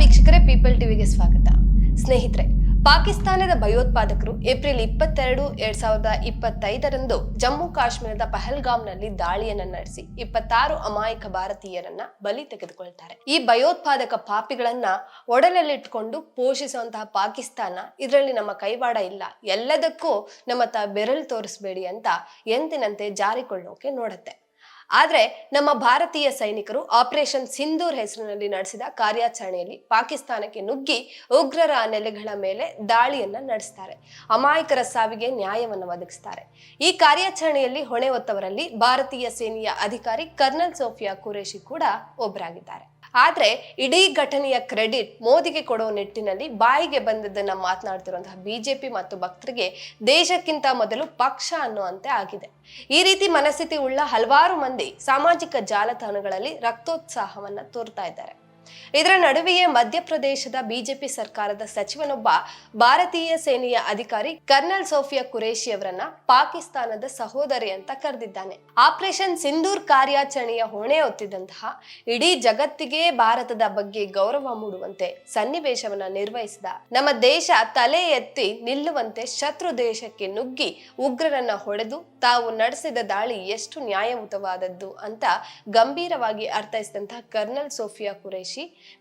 ವೀಕ್ಷಕರೇ ಪೀಪಲ್ ಟಿವಿಗೆ ಸ್ವಾಗತ. ಸ್ನೇಹಿತರೆ, ಪಾಕಿಸ್ತಾನದ ಭಯೋತ್ಪಾದಕರು ಏಪ್ರಿಲ್ ಇಪ್ಪತ್ತೆರಡು, ಎರಡ್ ಸಾವಿರದ ಇಪ್ಪತ್ತೈದರಂದು ಜಮ್ಮು ಕಾಶ್ಮೀರದ ಪಹಲ್ಗಾಮ್ನಲ್ಲಿ ದಾಳಿಯನ್ನ ನಡೆಸಿ ಇಪ್ಪತ್ತಾರು ಅಮಾಯಕ ಭಾರತೀಯರನ್ನ ಬಲಿ ತೆಗೆದುಕೊಳ್ತಾರೆ. ಈ ಭಯೋತ್ಪಾದಕ ಪಾಪಿಗಳನ್ನ ಒಡಲಲ್ಲಿಟ್ಕೊಂಡು ಪೋಷಿಸುವಂತಹ ಪಾಕಿಸ್ತಾನ ಇದರಲ್ಲಿ ನಮ್ಮ ಕೈವಾಡ ಇಲ್ಲ. ಎಲ್ಲದಕ್ಕೂ ನಮ್ಮ ತ ಬೆರಳು ತೋರಿಸ್ಬೇಡಿ ಅಂತ ಎಂದಿನಂತೆ ಜಾರಿಕೊಳ್ಳೋಕೆ ನೋಡುತ್ತೆ. ಆದ್ರೆ ನಮ್ಮ ಭಾರತೀಯ ಸೈನಿಕರು ಆಪರೇಷನ್ ಸಿಂಧೂರ್ ಹೆಸರಿನಲ್ಲಿ ನಡೆಸಿದ ಕಾರ್ಯಾಚರಣೆಯಲ್ಲಿ ಪಾಕಿಸ್ತಾನಕ್ಕೆ ನುಗ್ಗಿ ಉಗ್ರರ ನೆಲೆಗಳ ಮೇಲೆ ದಾಳಿಯನ್ನು ನಡೆಸ್ತಾರೆ. ಅಮಾಯಕರ ಸಾವಿಗೆ ನ್ಯಾಯವನ್ನು ಒದಗಿಸ್ತಾರೆ. ಈ ಕಾರ್ಯಾಚರಣೆಯಲ್ಲಿ ಹೊಣೆ ಹೊತ್ತವರಲ್ಲಿ ಭಾರತೀಯ ಸೇನೆಯ ಅಧಿಕಾರಿ ಕರ್ನಲ್ ಸೋಫಿಯಾ ಕುರೇಶಿ ಕೂಡ ಒಬ್ಬರಾಗಿದ್ದಾರೆ ಆದ್ರೆ ಇಡೀ ಘಟನೆಯ ಕ್ರೆಡಿಟ್ ಮೋದಿಗೆ ಕೊಡೋ ನಿಟ್ಟಿನಲ್ಲಿ ಬಾಯಿಗೆ ಬಂದದ್ದನ್ನ ಮಾತನಾಡ್ತಿರುವಂತಹ ಬಿಜೆಪಿ ಮತ್ತು ಭಕ್ತರಿಗೆ ದೇಶಕ್ಕಿಂತ ಮೊದಲು ಪಕ್ಷ ಅನ್ನುವಂತೆ ಆಗಿದೆ. ಈ ರೀತಿ ಮನಸ್ಥಿತಿ ಉಳ್ಳ ಹಲವಾರು ಮಂದಿ ಸಾಮಾಜಿಕ ಜಾಲತಾಣಗಳಲ್ಲಿ ರಕ್ತೋತ್ಸಾಹವನ್ನ ತೋರ್ತಾ ಇದ್ದಾರೆ. ಇದರ ನಡುವೆಯೇ ಮಧ್ಯಪ್ರದೇಶದ ಬಿಜೆಪಿ ಸರ್ಕಾರದ ಸಚಿವನೊಬ್ಬ ಭಾರತೀಯ ಸೇನೆಯ ಅಧಿಕಾರಿ ಕರ್ನಲ್ ಸೋಫಿಯಾ ಕುರೇಶಿ ಅವರನ್ನ ಪಾಕಿಸ್ತಾನದ ಸಹೋದರಿ ಅಂತ ಕರೆದಿದ್ದಾನೆ. ಆಪರೇಷನ್ ಸಿಂಧೂರ್ ಕಾರ್ಯಾಚರಣೆಯ ಹೊಣೆ ಹೊತ್ತಿದ್ದಂತಹ ಇಡೀ ಜಗತ್ತಿಗೆ ಭಾರತದ ಬಗ್ಗೆ ಗೌರವ ಮೂಡುವಂತೆ ಸನ್ನಿವೇಶವನ್ನ ನಿರ್ವಹಿಸಿದ. ನಮ್ಮ ದೇಶ ತಲೆ ಎತ್ತಿ ನಿಲ್ಲುವಂತೆ ಶತ್ರು ದೇಶಕ್ಕೆ ನುಗ್ಗಿ ಉಗ್ರರನ್ನ ಹೊಡೆದು ತಾವು ನಡೆಸಿದ ದಾಳಿ ಎಷ್ಟು ನ್ಯಾಯಯುತವಾದದ್ದು ಅಂತ ಗಂಭೀರವಾಗಿ ಅರ್ಥೈಸಿದಂತಹ ಕರ್ನಲ್ ಸೋಫಿಯಾ ಕುರೇಶಿ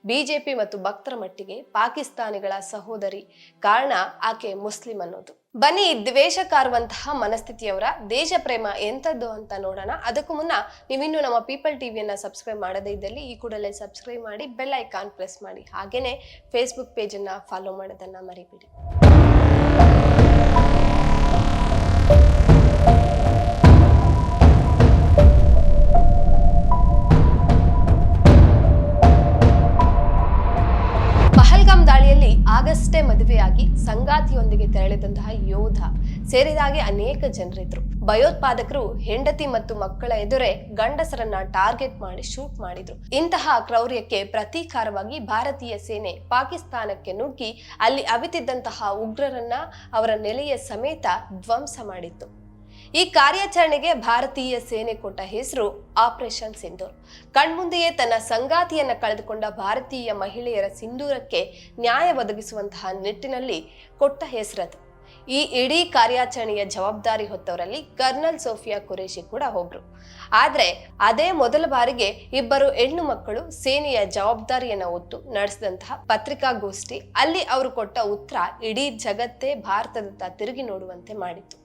ಬಿಜೆಪಿ ಮತ್ತು ಭಕ್ತರ ಮಟ್ಟಿಗೆ ಪಾಕಿಸ್ತಾನಿಗಳ ಸಹೋದರಿ ಕಾರಣ ಆಕೆ ಮುಸ್ಲಿಂ ಅನ್ನೋದು. ಬನ್ನಿ ದ್ವೇಷ ಕಾರುವಂತಹ ಮನಸ್ಥಿತಿಯವರ ದೇಶ ಪ್ರೇಮ ಎಂಥದ್ದು ಅಂತ ನೋಡೋಣ. ಅದಕ್ಕೂ ಮುನ್ನ ನೀವಿನ್ನು ನಮ್ಮ ಪೀಪಲ್ ಟಿವಿಯನ್ನ ಸಬ್ಸ್ಕ್ರೈಬ್ ಮಾಡದೇ ಇದ್ದಲ್ಲಿ ಈ ಕೂಡಲೇ ಸಬ್ಸ್ಕ್ರೈಬ್ ಮಾಡಿ ಬೆಲ್ ಐಕಾನ್ ಪ್ರೆಸ್ ಮಾಡಿ. ಹಾಗೇನೆ ಫೇಸ್ಬುಕ್ ಪೇಜನ್ನು ಫಾಲೋ ಮಾಡೋದನ್ನ ಮರಿಬೇಡಿ. ಆಗಷ್ಟೇ ಮದುವೆಯಾಗಿ ಸಂಗಾತಿಯೊಂದಿಗೆ ತೆರಳಿದಂತಹ ಯೋಧ ಸೇರಿದಾಗೆ ಅನೇಕ ಜನರಿದ್ರು. ಭಯೋತ್ಪಾದಕರು, ಹೆಂಡತಿ ಮತ್ತು ಮಕ್ಕಳ ಎದುರೇ ಗಂಡಸರನ್ನ ಟಾರ್ಗೆಟ್ ಮಾಡಿ ಶೂಟ್ ಮಾಡಿದ್ರು. ಇಂತಹ ಕ್ರೌರ್ಯಕ್ಕೆ ಪ್ರತೀಕಾರವಾಗಿ ಭಾರತೀಯ ಸೇನೆ ಪಾಕಿಸ್ತಾನಕ್ಕೆ ನುಗ್ಗಿ ಅಲ್ಲಿ ಅವಿತಿದ್ದಂತಹ ಉಗ್ರರನ್ನ ಅವರ ನೆಲೆಯ ಸಮೇತ ಧ್ವಂಸ ಮಾಡಿತ್ತು. ಈ ಕಾರ್ಯಾಚರಣೆಗೆ ಭಾರತೀಯ ಸೇನೆ ಕೊಟ್ಟ ಹೆಸರು ಆಪರೇಷನ್ ಸಿಂಧೂರ್. ಕಣ್ಮುಂದೆಯೇ ತನ್ನ ಸಂಗಾತಿಯನ್ನ ಕಳೆದುಕೊಂಡ ಭಾರತೀಯ ಮಹಿಳೆಯರ ಸಿಂಧೂರಕ್ಕೆ ನ್ಯಾಯ ಒದಗಿಸುವಂತಹ ನಿಟ್ಟಿನಲ್ಲಿ ಕೊಟ್ಟ ಹೆಸರದು. ಈ ಇಡೀ ಕಾರ್ಯಾಚರಣೆಯ ಜವಾಬ್ದಾರಿ ಹೊತ್ತವರಲ್ಲಿ ಕರ್ನಲ್ ಸೋಫಿಯಾ ಕುರೇಶಿ ಕೂಡ ಒಬ್ರು. ಆದ್ರೆ ಅದೇ ಮೊದಲ ಬಾರಿಗೆ ಇಬ್ಬರು ಹೆಣ್ಣು ಮಕ್ಕಳು ಸೇನೆಯ ಜವಾಬ್ದಾರಿಯನ್ನ ಹೊತ್ತು ನಡೆಸಿದಂತಹ ಪತ್ರಿಕಾಗೋಷ್ಠಿ ಅಲ್ಲಿ ಅವರು ಕೊಟ್ಟ ಉತ್ತರ ಇಡೀ ಜಗತ್ತೇ ಭಾರತದತ್ತ ತಿರುಗಿ ನೋಡುವಂತೆ ಮಾಡಿತು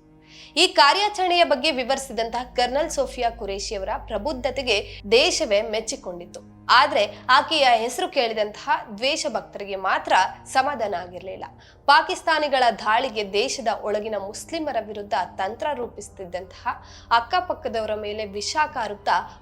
ಈ ಕಾರ್ಯಾಚರಣೆಯ ಬಗ್ಗೆ ವಿವರಿಸಿದಂತಹ ಕರ್ನಲ್ ಸೋಫಿಯಾ ಕುರೇಶಿ ಅವರ ಪ್ರಬುದ್ಧತೆಗೆ ದೇಶವೇ ಮೆಚ್ಚಿಕೊಂಡಿತ್ತು. ಆದ್ರೆ ಆಕೆಯ ಹೆಸರು ಕೇಳಿದಂತಹ ದ್ವೇಷ ಭಕ್ತರಿಗೆ ಮಾತ್ರ ಸಮಾಧಾನ ಆಗಿರಲಿಲ್ಲ. ಪಾಕಿಸ್ತಾನಿಗಳ ದಾಳಿಗೆ ದೇಶದ ಒಳಗಿನ ಮುಸ್ಲಿಮರ ವಿರುದ್ಧ ತಂತ್ರ ರೂಪಿಸುತ್ತಿದ್ದಂತಹ ಅಕ್ಕಪಕ್ಕದವರ ಮೇಲೆ ವಿಷ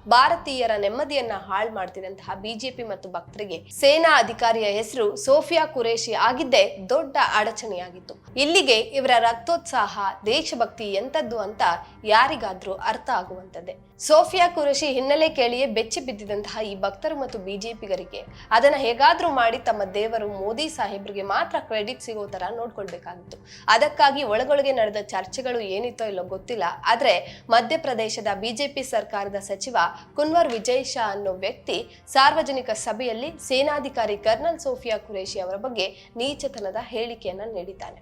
ಭಾರತೀಯರ ನೆಮ್ಮದಿಯನ್ನ ಹಾಳು ಮಾಡ್ತಿದ್ದಂತಹ ಬಿಜೆಪಿ ಮತ್ತು ಭಕ್ತರಿಗೆ ಸೇನಾ ಅಧಿಕಾರಿಯ ಹೆಸರು ಸೋಫಿಯಾ ಕುರೇಶಿ ಆಗಿದ್ದೇ ದೊಡ್ಡ ಅಡಚಣೆಯಾಗಿತ್ತು. ಇಲ್ಲಿಗೆ ಇವರ ರಕ್ತೋತ್ಸಾಹ, ದೇಶಭಕ್ತಿ ಎಂತದ್ದು ಅಂತ ಯಾರಿಗಾದ್ರೂ ಅರ್ಥ ಆಗುವಂತದ್ದೇ ಸೋಫಿಯಾ ಕುರೇಶಿ ಹಿನ್ನೆಲೆ ಕೇಳಿಯೇ ಬೆಚ್ಚಿ ಬಿದ್ದಿದಂತಹ ಈ ಭಕ್ತರು ಮತ್ತು ಬಿಜೆಪಿಗರಿಗೆ ಅದನ್ನ ಹೇಗಾದ್ರೂ ಮಾಡಿ ತಮ್ಮ ದೇವರು ಮೋದಿ ಸಾಹೇಬ್ರಿಗೆ ಮಾತ್ರ ಕ್ರೆಡಿಟ್ ಸಿಗೋ ತರ ನೋಡ್ಕೊಳ್ಬೇಕಾಗಿತ್ತು. ಅದಕ್ಕಾಗಿ ಒಳಗೊಳಗೆ ನಡೆದ ಚರ್ಚೆಗಳು ಏನಿತ್ತೋ ಇಲ್ಲೋ ಗೊತ್ತಿಲ್ಲ. ಆದ್ರೆ ಮಧ್ಯಪ್ರದೇಶದ ಬಿಜೆಪಿ ಸರ್ಕಾರದ ಸಚಿವ ಕುನ್ವರ್ ವಿಜಯ್ ಶಾ ಅನ್ನೋ ವ್ಯಕ್ತಿ ಸಾರ್ವಜನಿಕ ಸಭೆಯಲ್ಲಿ ಸೇನಾಧಿಕಾರಿ ಕರ್ನಲ್ ಸೋಫಿಯಾ ಕುರೇಶಿ ಅವರ ಬಗ್ಗೆ ನೀಚತನದ ಹೇಳಿಕೆಯನ್ನ ನೀಡಿದ್ದಾನೆ.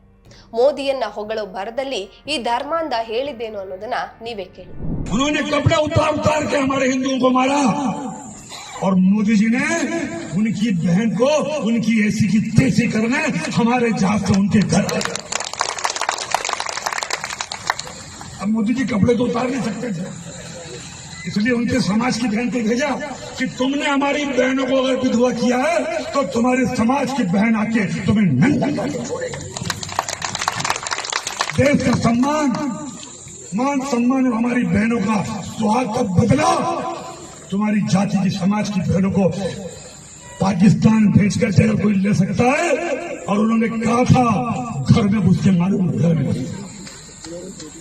ಮೋದಿಯನ್ನ ಹೊಗಳೋ ಬರದಲ್ಲಿ ಈ ಧರ್ಮಾಂಧ ಹೇಳಿದ್ದೇನು ಅನ್ನೋದನ್ನ ನೀವೇ ಕೇಳಿ. और मोदी जी ने उनकी बहन को, उनकी ऐसी की तेज़ी करने हमारे जहाज़ से उनके घर। अब मोदी जी कपड़े तो उतार नहीं सकते थे। इसलिए उनके समाज की बहन को भेजा कि तुमने हमारी बहनों को अगर विधवा किया है तो तुम्हारे समाज की बहन आके तुम्हें नंगा देश का सम्मान, मान सम्मान और हमारी बहनों का सुहाग का बदला। तुम्हारी जाति की, समाज की बहनों को पाकिस्तान भेज करके अगर कोई ले सकता है? और उन्होंने कहा था, घर में घुस के मालूम घर में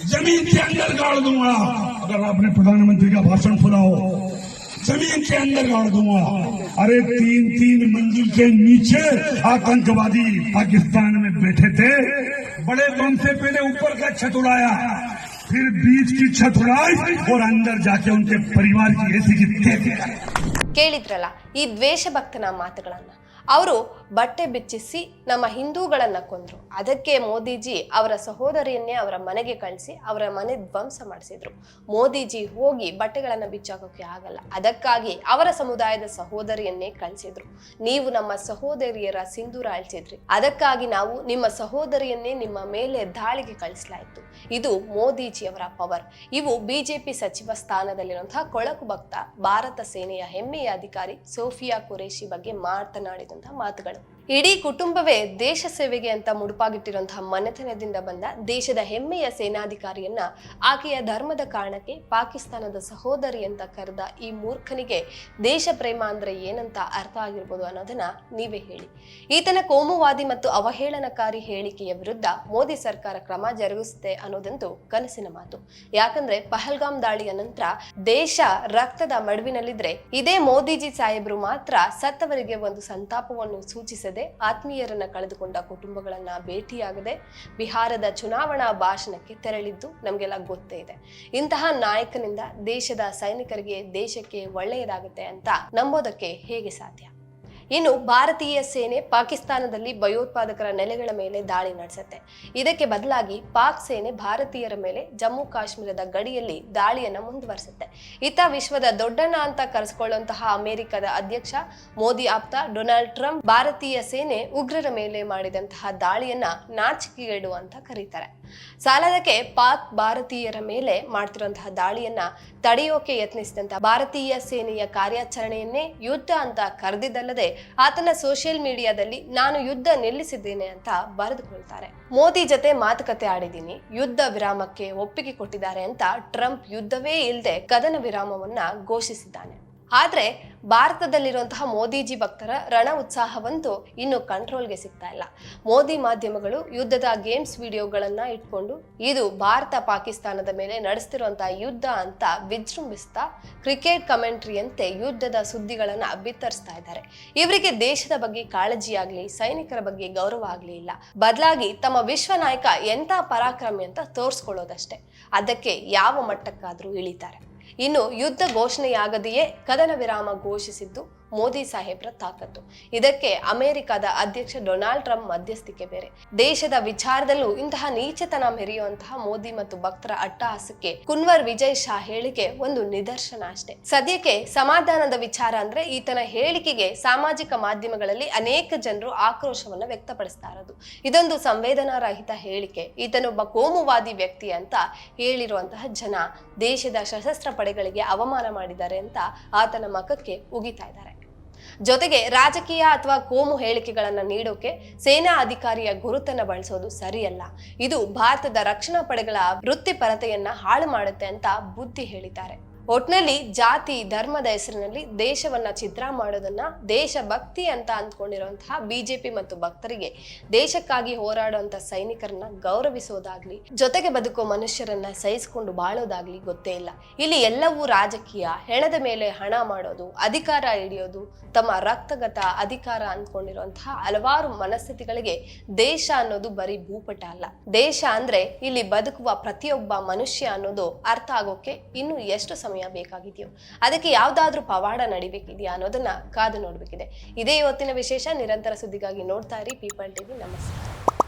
ज़मीन के अंदर गाड़ दूँगा। अगर आपने प्रधानमंत्री का भाषण सुना हो ज़मीन के अंदर गाड़ दूँगा। अरे तीन तीन मंजिल के नीचे आतंकवादी पाकिस्तान में बैठे थे। बड़े बम से पहले ऊपर का छत उड़ाया। फिर बीच की छत उड़ाई और अंदर जाके उनके परिवार की ऐसी की तेजी ಕೇಳಿದ್ರಲ್ಲ ಈ ದ್ವೇಷ ಭಕ್ತನ ಮಾತುಗಳನ್ನ ಅವರು ಬಟ್ಟೆ ಬಿಚ್ಚಿಸಿ ನಮ್ಮ ಹಿಂದೂಗಳನ್ನು ಕೊಂದರು. ಅದಕ್ಕೆ ಮೋದಿಜಿ ಅವರ ಸಹೋದರಿಯನ್ನೇ ಅವರ ಮನೆಗೆ ಕಳಿಸಿ ಅವರ ಮನೆ ಧ್ವಂಸ ಮಾಡಿಸಿದ್ರು. ಮೋದಿಜಿ ಹೋಗಿ ಬಟ್ಟೆಗಳನ್ನು ಬಿಚ್ಚಾಕೋಕೆ ಆಗಲ್ಲ. ಅದಕ್ಕಾಗಿ ಅವರ ಸಮುದಾಯದ ಸಹೋದರಿಯನ್ನೇ ಕಳಿಸಿದ್ರು. ನೀವು ನಮ್ಮ ಸಹೋದರಿಯರ ಸಿಂಧೂರ ಅಳಿಸಿದ್ರಿ. ಅದಕ್ಕಾಗಿ ನಾವು ನಿಮ್ಮ ಸಹೋದರಿಯನ್ನೇ ನಿಮ್ಮ ಮೇಲೆ ದಾಳಿಗೆ ಕಳಿಸಲಾಯಿತು. ಇದು ಮೋದಿಜಿಯವರ ಪವರ್ ಇವು ಬಿಜೆಪಿ ಸಚಿವ ಸ್ಥಾನದಲ್ಲಿರುವಂತಹ ಕೊಳಕು ಭಕ್ತ ಭಾರತ ಸೇನೆಯ ಹೆಮ್ಮೆಯ ಅಧಿಕಾರಿ ಸೋಫಿಯಾ ಕುರೇಶಿ ಬಗ್ಗೆ ಮಾತನಾಡಿದಂತಹ ಮಾತುಗಳು. ಇಡೀ ಕುಟುಂಬವೇ ದೇಶ ಸೇವೆಗೆ ಅಂತ ಮುಡುಪಾಗಿಟ್ಟಿರುವಂತಹ ಮನೆತನದಿಂದ ಬಂದ ದೇಶದ ಹೆಮ್ಮೆಯ ಸೇನಾಧಿಕಾರಿಯನ್ನ ಆಕೆಯ ಧರ್ಮದ ಕಾರಣಕ್ಕೆ ಪಾಕಿಸ್ತಾನದ ಸಹೋದರಿ ಅಂತ ಕರೆದ ಈ ಮೂರ್ಖನಿಗೆ ದೇಶ ಪ್ರೇಮ ಅಂದ್ರೆ ಏನಂತ ಅರ್ಥ ಆಗಿರ್ಬೋದು ಅನ್ನೋದನ್ನ ನೀವೇ ಹೇಳಿ. ಈತನ ಕೋಮುವಾದಿ ಮತ್ತು ಅವಹೇಳನಕಾರಿ ಹೇಳಿಕೆಯ ವಿರುದ್ಧ ಮೋದಿ ಸರ್ಕಾರ ಕ್ರಮ ಜರುಗಿಸುತ್ತೆ ಅನ್ನೋದಂತೂ ಕನಸಿನ ಮಾತು. ಯಾಕಂದ್ರೆ ಪಹಲ್ಗಾಮ್ ದಾಳಿಯ ನಂತರ ದೇಶ ರಕ್ತದ ಮಡುವಿನಲ್ಲಿದ್ರೆ ಇದೇ ಮೋದಿಜಿ ಸಾಹೇಬರು ಮಾತ್ರ ಸತ್ತವರಿಗೆ ಒಂದು ಸಂತಾಪವನ್ನು ಸೂಚಿಸದೆ ಆತ್ಮೀಯರನ್ನ ಕಳೆದುಕೊಂಡ ಕುಟುಂಬಗಳನ್ನ ಭೇಟಿಯಾಗದೆ ಬಿಹಾರದ ಚುನಾವಣಾ ಭಾಷಣಕ್ಕೆ ತೆರಳಿದ್ದು ನಮಗೆಲ್ಲ ಗೊತ್ತೇ ಇದೆ. ಇಂತಹ ನಾಯಕನಿಂದ ದೇಶದ ಸೈನಿಕರಿಗೆ ದೇಶಕ್ಕೆ ಒಳ್ಳೆಯದಾಗುತ್ತೆ ಅಂತ ನಂಬೋದಕ್ಕೆ ಹೇಗೆ ಸಾಧ್ಯ? ಇನ್ನು ಭಾರತೀಯ ಸೇನೆ ಪಾಕಿಸ್ತಾನದಲ್ಲಿ ಭಯೋತ್ಪಾದಕರ ನೆಲೆಗಳ ಮೇಲೆ ದಾಳಿ ನಡೆಸುತ್ತೆ. ಇದಕ್ಕೆ ಬದಲಾಗಿ ಪಾಕ್ ಸೇನೆ ಭಾರತೀಯರ ಮೇಲೆ ಜಮ್ಮು ಕಾಶ್ಮೀರದ ಗಡಿಯಲ್ಲಿ ದಾಳಿಯನ್ನು ಮುಂದುವರಿಸುತ್ತೆ. ಇತ ವಿಶ್ವದ ದೊಡ್ಡಣ್ಣ ಅಂತ ಕರೆಸಿಕೊಳ್ಳುವಂತಹ ಅಮೆರಿಕದ ಅಧ್ಯಕ್ಷ ಮೋದಿ ಆಪ್ತ ಡೊನಾಲ್ಡ್ ಟ್ರಂಪ್ ಭಾರತೀಯ ಸೇನೆ ಉಗ್ರರ ಮೇಲೆ ಮಾಡಿದಂತಹ ದಾಳಿಯನ್ನ ನಾಚಿಕೆಗೇಡು ಅಂತ ಕರೀತಾರೆ. ಸಾಲದಕ್ಕೆ ಪಾಕ್ ಭಾರತೀಯರ ಮೇಲೆ ಮಾಡ್ತಿರುವಂತಹ ದಾಳಿಯನ್ನ ತಡೆಯೋಕೆ ಯತ್ನಿಸಿದಂತಹ ಭಾರತೀಯ ಸೇನೆಯ ಕಾರ್ಯಾಚರಣೆಯನ್ನೇ ಯುದ್ಧ ಅಂತ ಕರೆದಿದ್ದಲ್ಲದೆ ಆತನ ಸೋಷಿಯಲ್ ಮೀಡಿಯಾದಲ್ಲಿ ನಾನು ಯುದ್ಧ ನಿಲ್ಲಿಸಿದ್ದೇನೆ ಅಂತ ಬರೆದುಕೊಳ್ತಾರೆ. ಮೋದಿ ಜೊತೆ ಮಾತುಕತೆ ಆಡಿದ್ದೀನಿ, ಯುದ್ಧ ವಿರಾಮಕ್ಕೆ ಒಪ್ಪಿಗೆ ಕೊಟ್ಟಿದ್ದಾರೆ ಅಂತ ಟ್ರಂಪ್ ಯುದ್ಧವೇ ಇಲ್ಲದೆ ಕದನ ವಿರಾಮವನ್ನ ಘೋಷಿಸಿದ್ದಾನೆ. ಆದ್ರೆ ಭಾರತದಲ್ಲಿರುವಂತಹ ಮೋದಿಜಿ ಭಕ್ತರ ರಣ ಉತ್ಸಾಹವಂತೂ ಇನ್ನು ಕಂಟ್ರೋಲ್ಗೆ ಸಿಗ್ತಾ ಇಲ್ಲ. ಮೋದಿ ಮಾಧ್ಯಮಗಳು ಯುದ್ಧದ ಗೇಮ್ಸ್ ವಿಡಿಯೋಗಳನ್ನ ಇಟ್ಕೊಂಡು ಇದು ಭಾರತ ಪಾಕಿಸ್ತಾನದ ಮೇಲೆ ನಡೆಸ್ತಿರುವಂತಹ ಯುದ್ಧ ಅಂತ ವಿಜೃಂಭಿಸ್ತಾ ಕ್ರಿಕೆಟ್ ಕಮೆಂಟ್ರಿಯಂತೆ ಯುದ್ಧದ ಸುದ್ದಿಗಳನ್ನ ಬಿತ್ತರಿಸ್ತಾ ಇದ್ದಾರೆ. ಇವರಿಗೆ ದೇಶದ ಬಗ್ಗೆ ಕಾಳಜಿ ಆಗ್ಲಿ, ಸೈನಿಕರ ಬಗ್ಗೆ ಗೌರವ ಆಗ್ಲಿ ಇಲ್ಲ. ಬದಲಾಗಿ ತಮ್ಮ ವಿಶ್ವ ನಾಯಕ ಎಂತ ಪರಾಕ್ರಮಿ ಅಂತ ತೋರಿಸ್ಕೊಳ್ಳೋದಷ್ಟೇ. ಅದಕ್ಕೆ ಯಾವ ಮಟ್ಟಕ್ಕಾದ್ರೂ ಇಳಿತಾರೆ. ಇನ್ನು ಯುದ್ಧ ಘೋಷಣೆಯಾಗದೆಯೇ ಕದನ ವಿರಾಮ ಘೋಷಿಸಿದ್ದು? ಮೋದಿ ಸಾಹೇಬ್ರ ತಾಕತ್ತು. ಇದಕ್ಕೆ ಅಮೆರಿಕದ ಅಧ್ಯಕ್ಷ ಡೊನಾಲ್ಡ್ ಟ್ರಂಪ್ ಮಧ್ಯಸ್ಥಿಕೆ ಬೇರೆ. ದೇಶದ ವಿಚಾರದಲ್ಲೂ ಇಂತಹ ನೀಚತನ ಮೆರೆಯುವಂತಹ ಮೋದಿ ಮತ್ತು ಭಕ್ತರ ಅಟ್ಟಹಾಸಕ್ಕೆ ಕುನ್ವರ್ ವಿಜಯ್ ಶಾ ಹೇಳಿಕೆ ಒಂದು ನಿದರ್ಶನ ಅಷ್ಟೇ. ಸದ್ಯಕ್ಕೆ ಸಮಾಧಾನದ ವಿಚಾರ ಅಂದ್ರೆ ಈತನ ಹೇಳಿಕೆಗೆ ಸಾಮಾಜಿಕ ಮಾಧ್ಯಮಗಳಲ್ಲಿ ಅನೇಕ ಜನರು ಆಕ್ರೋಶವನ್ನ ವ್ಯಕ್ತಪಡಿಸ್ತಾ ಇರೋದು ಇದೊಂದು ಸಂವೇದನಾರಹಿತ ಹೇಳಿಕೆ. ಈತನೊಬ್ಬ ಕೋಮುವಾದಿ ವ್ಯಕ್ತಿ ಅಂತ ಹೇಳಿರುವಂತಹ ಜನ ದೇಶದ ಸಶಸ್ತ್ರ ಪಡೆಗಳಿಗೆ ಅವಮಾನ ಮಾಡಿದ್ದಾರೆ ಅಂತ ಆತನ ಮಖಕ್ಕೆ ಉಗಿತಾ ಇದ್ದಾರೆ. ಜೊತೆಗೆ ರಾಜಕೀಯ ಅಥವಾ ಕೋಮು ಹೇಳಿಕೆಗಳನ್ನು ನೀಡೋಕೆ ಸೇನಾ ಅಧಿಕಾರಿಯ ಗುರುತನ್ನ ಬಳಸೋದು ಸರಿಯಲ್ಲ. ಇದು ಭಾರತದ ರಕ್ಷಣಾ ಪಡೆಗಳ ವೃತ್ತಿಪರತೆಯನ್ನ ಹಾಳು ಮಾಡುತ್ತೆ ಅಂತ ಬುದ್ಧಿ ಹೇಳಿದ್ದಾರೆ. ಒಟ್ನಲ್ಲಿ ಜಾತಿ, ಧರ್ಮದ ಹೆಸರಿನಲ್ಲಿ ದೇಶವನ್ನ ಚಿತ್ರ ಮಾಡೋದನ್ನ ದೇಶಭಕ್ತಿ ಅಂತ ಅಂದ್ಕೊಂಡಿರುವಂತಹ ಬಿಜೆಪಿ ಮತ್ತು ಭಕ್ತರಿಗೆ ದೇಶಕ್ಕಾಗಿ ಹೋರಾಡುವಂತ ಸೈನಿಕರನ್ನ ಗೌರವಿಸೋದಾಗ್ಲಿ, ಜೊತೆಗೆ ಬದುಕೋ ಮನುಷ್ಯರನ್ನ ಸಹಿಸಿಕೊಂಡು ಬಾಳೋದಾಗ್ಲಿ ಗೊತ್ತೇ ಇಲ್ಲ. ಇಲ್ಲಿ ಎಲ್ಲವೂ ರಾಜಕೀಯ, ಹೆಣದ ಮೇಲೆ ಹಣ ಮಾಡೋದು, ಅಧಿಕಾರ ಹಿಡಿಯೋದು, ತಮ್ಮ ರಕ್ತಗತ ಅಧಿಕಾರ ಅಂದ್ಕೊಂಡಿರುವಂತಹ ಹಲವಾರು ಮನಸ್ಥಿತಿಗಳಿಗೆ ದೇಶ ಅನ್ನೋದು ಬರೀ ಭೂಪಟ ಅಲ್ಲ. ದೇಶ ಅಂದ್ರೆ ಇಲ್ಲಿ ಬದುಕುವ ಪ್ರತಿಯೊಬ್ಬ ಮನುಷ್ಯ ಅನ್ನೋದು ಅರ್ಥ ಆಗೋಕೆ ಇನ್ನು ಎಷ್ಟು ಸಮಯ ಬೇಕಾಗಿದೆಯೋ? ಅದಕ್ಕೆ ಯಾವ್ದಾದ್ರೂ ಪವಾಡ ನಡಿಬೇಕಿದೆಯಾ ಅನ್ನೋದನ್ನ ಕಾದು ನೋಡ್ಬೇಕಿದೆ. ಇದೇ ಇವತ್ತಿನ ವಿಶೇಷ, ನಿರಂತರ ಸುದ್ದಿಗಾಗಿ ನೋಡ್ತಾ ಇರಿ ಪೀಪಲ್ ಟಿವಿ ನಮಸ್ತೆ